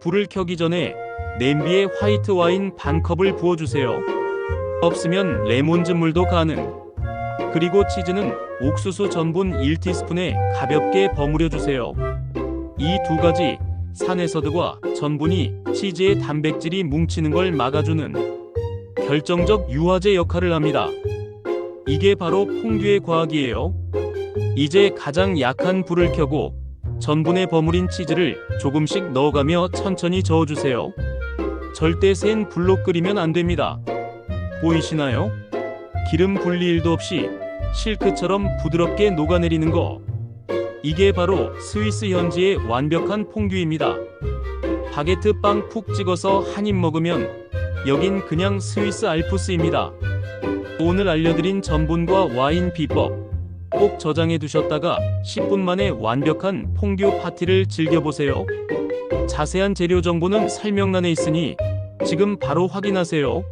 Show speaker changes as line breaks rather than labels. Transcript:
불을 켜기 전에 냄비에 화이트 와인 반 컵을 부어주세요. 없으면 레몬즙 물도 가능. 그리고 치즈는 옥수수 전분 1티스푼에 가볍게 버무려 주세요. 이 두 가지 산에서드와 전분이 치즈의 단백질이 뭉치는 걸 막아주는 결정적 유화제 역할을 합니다. 이게 바로 퐁듀의 과학이에요. 이제 가장 약한 불을 켜고 전분에 버무린 치즈를 조금씩 넣어가며 천천히 저어주세요. 절대 센 불로 끓이면 안 됩니다. 보이시나요? 기름 분리 1도 없이 실크처럼 부드럽게 녹아내리는 거. 이게 바로 스위스 현지의 완벽한 퐁듀입니다. 바게트 빵 푹 찍어서 한 입 먹으면 여긴 그냥 스위스 알프스입니다. 오늘 알려드린 전분과 와인 비법 꼭 저장해 두셨다가 10분 만에 완벽한 퐁듀 파티를 즐겨보세요. 자세한 재료 정보는 설명란에 있으니 지금 바로 확인하세요.